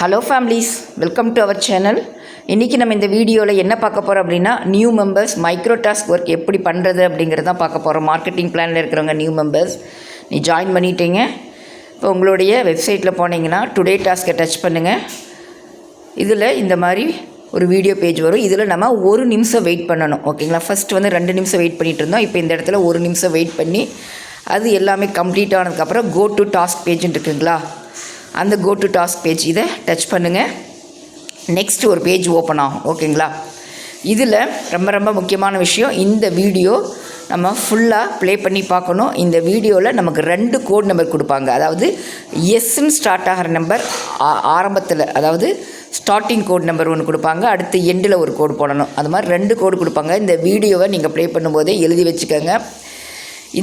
Hello families welcome to our channel இன்றைக்கி நம்ம இந்த வீடியோவில் என்ன பார்க்க போகிறோம் அப்படின்னா new members micro task work எப்படி பண்ணுறது அப்படிங்கிறத தான் பார்க்க போகிறோம் மார்க்கெட்டிங் பிளானில் இருக்கிறவங்க நியூ மெம்பர்ஸ் நீ ஜாயின் பண்ணிட்டீங்க. இப்போ உங்களுடைய வெப்சைட்டில் போனீங்கன்னா டுடே டாஸ்க்கை டச் பண்ணுங்கள் இதில் இந்த மாதிரி ஒரு வீடியோ பேஜ் வரும். இதில் நம்ம ஒரு நிமிஷம் வெயிட் பண்ணணும். ஓகேங்களா ஃபஸ்ட் வந்து ரெண்டு நிமிஷம் வெயிட் பண்ணிகிட்டு இருந்தோம். இப்போ இந்த இடத்துல ஒரு நிமிஷம் வெயிட் பண்ணி அது எல்லாமே கம்ப்ளீட் ஆனதுக்கப்புறம் கோ டு டாஸ்க் பேஜ்னு இருக்குங்களா? அந்த கோ டு டாஸ்க் பேஜ் இதை டச் பண்ணுங்கள் நெக்ஸ்ட் ஒரு பேஜ் ஓப்பன் ஆகும் ஓகேங்களா? இதில் ரொம்ப ரொம்ப முக்கியமான விஷயம் இந்த வீடியோ நம்ம ஃபுல்லாக ப்ளே பண்ணி பார்க்கணும். இந்த வீடியோவில் நமக்கு ரெண்டு கோட் நம்பர் கொடுப்பாங்க. அதாவது எஸ்ன்னு ஸ்டார்ட் ஆகிற நம்பர் ஆரம்பத்தில் அதாவது ஸ்டார்டிங் கோட் நம்பர் ஒன்று கொடுப்பாங்க. அடுத்து எண்டில் ஒரு கோடு போடணும். அது மாதிரி ரெண்டு கோடு கொடுப்பாங்க. இந்த வீடியோவை நீங்கள் ப்ளே பண்ணும்போதே எழுதி வச்சுக்கோங்க.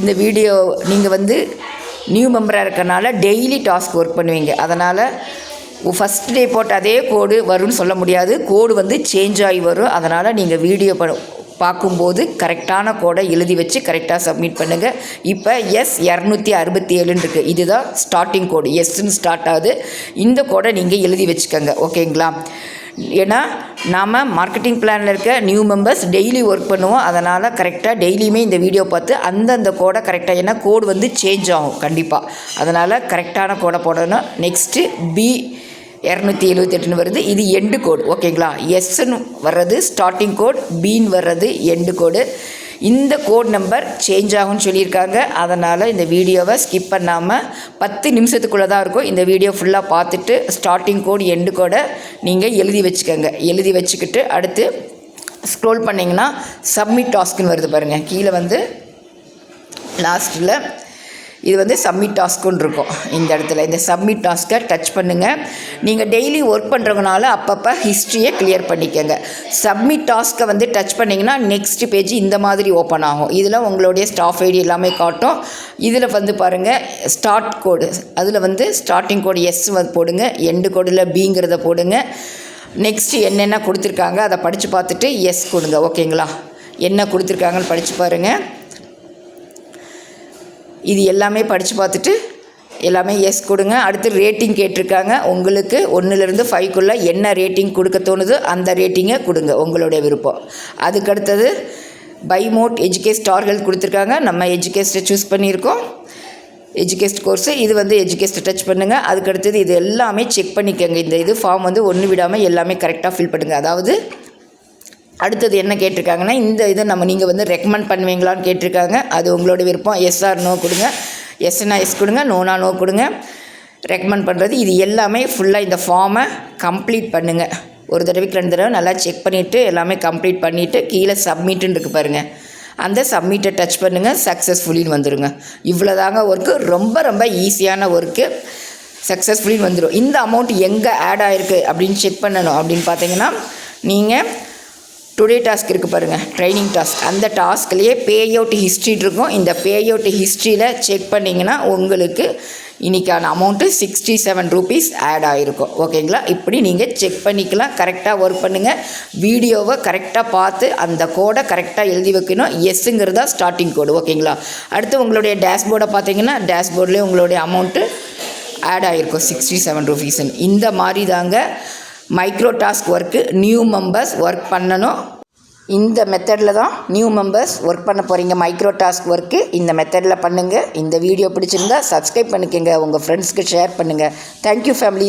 இந்த வீடியோ நீங்கள் வந்து நியூ மெம்பராக இருக்கறனால டெய்லி டாஸ்க் ஒர்க் பண்ணுவீங்க. அதனால் ஃபஸ்ட் டே போட்ட அதே கோடு வரும்னு சொல்ல முடியாது. கோடு வந்து சேஞ்ச் ஆகி வரும். அதனால் நீங்கள் வீடியோ ப பார்க்கும்போது கரெக்டான கோடை எழுதி வச்சு கரெக்டாக சப்மிட் பண்ணுங்கள் இப்போ எஸ் இரநூத்தி அறுபத்தி ஏழுன்னு இருக்குது இதுதான் ஸ்டார்டிங் கோடு எஸ்ன்னு ஸ்டார்ட் ஆகுது. இந்த கோடை நீங்கள் எழுதி வச்சுக்கோங்க. ஓகேங்களா ஏன்னா நாம் மார்க்கெட்டிங் பிளானில் இருக்க நியூ மெம்பர்ஸ் டெய்லி ஒர்க் பண்ணுவோம். அதனால் கரெக்டாக டெய்லியுமே இந்த வீடியோ பார்த்து அந்தந்த கோடை கரெக்டாக ஏன்னா கோடு வந்து சேஞ்ச் ஆகும் கண்டிப்பாக அதனால் கரெக்டான கோடை போடணும் நெக்ஸ்ட்டு பி இரநூத்தி எழுபத்தெட்டுன்னு வருது. இது எண்டு கோடு ஓகேங்களா எஸ்ன்னு வர்றது ஸ்டார்டிங் கோட் பீன் வர்றது எண்டு கோடு இந்த கோட் நம்பர் சேஞ்ச் ஆகும்னு சொல்லியிருக்காங்க. அதனால் இந்த வீடியோவை ஸ்கிப் பண்ணாமல் பத்து நிமிஷத்துக்குள்ளே தான் இருக்கும். இந்த வீடியோ ஃபுல்லாக பார்த்துட்டு ஸ்டார்டிங் கோட் எண்டு கோடை நீங்கள் எழுதி வச்சுக்கோங்க. எழுதி வச்சுக்கிட்டு அடுத்து ஸ்க்ரோல் பண்ணிங்கன்னா சப்மிட் டாஸ்க்குன்னு வருது பாருங்கள் கீழே வந்து லாஸ்ட்டில் இது வந்து சப்மிட் டாஸ்க்குன்னு இருக்கும் இந்த இடத்துல. இந்த சப்மிட் டாஸ்க்கை டச் பண்ணுங்கள் நீங்கள் டெய்லி ஒர்க் பண்ணுறவங்கனால அப்பப்போ ஹிஸ்ட்ரியை கிளியர் பண்ணிக்கோங்க. சப்மிட் டாஸ்க்கை வந்து டச் பண்ணிங்கன்னா நெக்ஸ்ட் பேஜ் இந்த மாதிரி ஓப்பன் ஆகும். இதில் உங்களுடைய ஸ்டாஃப் ஐடி எல்லாமே காட்டும். இதில் வந்து பாருங்கள் ஸ்டார்ட் கோடு அதில் வந்து ஸ்டார்டிங் கோடு எஸ் போடுங்க எண்டு கோடில் பிங்கிறத போடுங்க. நெக்ஸ்ட்டு என்னென்ன கொடுத்துருக்காங்க அதை படித்து பார்த்துட்டு எஸ் கொடுங்க. ஓகேங்களா என்ன கொடுத்துருக்காங்கன்னு படித்து பாருங்கள் இது எல்லாமே படித்து பார்த்துட்டு எல்லாமே எஸ் கொடுங்க. அடுத்து ரேட்டிங் கேட்டிருக்காங்க. உங்களுக்கு ஒன்றுலேருந்து ஃபைவ்க்குள்ளே என்ன ரேட்டிங் கொடுக்க தோணுதோ அந்த ரேட்டிங்கை கொடுங்க. உங்களுடைய விருப்பம். அதுக்கடுத்தது பை மோட் எஜுகேட் கொடுத்துருக்காங்க. நம்ம எஜுகேஸ்ட்டை சூஸ் பண்ணியிருக்கோம். எஜுகேஸ்ட் கோர்ஸு இது வந்து எஜுகேஸ்ட்டை டச் பண்ணுங்கள் அதுக்கடுத்தது இது எல்லாமே செக் பண்ணிக்கோங்க. இந்த இது ஃபார்ம் வந்து ஒன்று விடாமல் எல்லாமே கரெக்டாக ஃபில் பண்ணுங்கள் அதாவது அடுத்தது என்ன கேட்டிருக்காங்கன்னா இந்த இதை நம்ம நீங்கள் வந்து ரெக்கமெண்ட் பண்ணுவீங்களான்னு கேட்டிருக்காங்க. அது உங்களோட விருப்பம். எஸ்ஆர் நோ கொடுங்க. எஸ்னா எஸ் கொடுங்க. நோனா நோ கொடுங்க. ரெக்கமெண்ட் பண்ணுறது இது எல்லாமே ஃபுல்லாக இந்த ஃபார்மை கம்ப்ளீட் பண்ணுங்கள் ஒரு தடவைக்கு ரெண்டு தடவை நல்லா செக் பண்ணிவிட்டு எல்லாமே கம்ப்ளீட் பண்ணிவிட்டு கீழே சப்மிட்டுன்னு இருக்கு பாருங்கள் அந்த சப்மிட்டை டச் பண்ணுங்கள் சக்ஸஸ்ஃபுல்லின்னு வந்துடுங்க இவ்வளோதாங்க ஒர்க்கு ரொம்ப ரொம்ப ஈஸியான ஒர்க்கு சக்ஸஸ்ஃபுல்லின்னு வந்துடும் இந்த அமௌண்ட் எங்கே ஆட் ஆகிருக்கு அப்படின்னு செக் பண்ணணும் அப்படின்னு பார்த்தீங்கன்னா நீங்கள் டுடே டாஸ்க் இருக்குது பாருங்கள் ட்ரைனிங் டாஸ்க் அந்த டாஸ்க்லேயே பே அவுட் ஹிஸ்ட்ரி இருக்கும். இந்த பே அவுட் ஹிஸ்ட்ரியில் செக் பண்ணிங்கன்னா உங்களுக்கு இன்றைக்கான amount sixty seven rupees add ஆகிருக்கும் ஓகேங்களா இப்படி நீங்கள் செக் பண்ணிக்கலாம். கரெக்டாக ஒர்க் பண்ணுங்கள் வீடியோவை கரெக்டாக பார்த்து அந்த கோடை கரெக்டாக எழுதி வைக்கணும். எஸ்ஸுங்கிறதா ஸ்டார்டிங் கோடு ஓகேங்களா அடுத்து உங்களுடைய டேஷ்போர்டை பார்த்தீங்கன்னா டேஷ்போர்ட்லேயே உங்களுடைய அமௌண்ட்டு ஆட் ஆகிருக்கும் சிக்ஸ்டி செவன் ருபீஸ்ன்னு இந்த மாதிரி தாங்க micro task work new members work பண்ணணும். இந்த மெத்தடில் தான் நியூ மெம்பர்ஸ் ஒர்க் பண்ண போகிறீங்க மைக்ரோ டாஸ்க் ஒர்க்கு இந்த மெத்தடில் பண்ணுங்கள் இந்த வீடியோ பிடிச்சிருந்தா சப்ஸ்கிரைப் பண்ணிக்கோங்க. உங்கள் ஃப்ரெண்ட்ஸ்க்கு ஷேர் பண்ணுங்கள் தேங்க்யூ ஃபேமிலி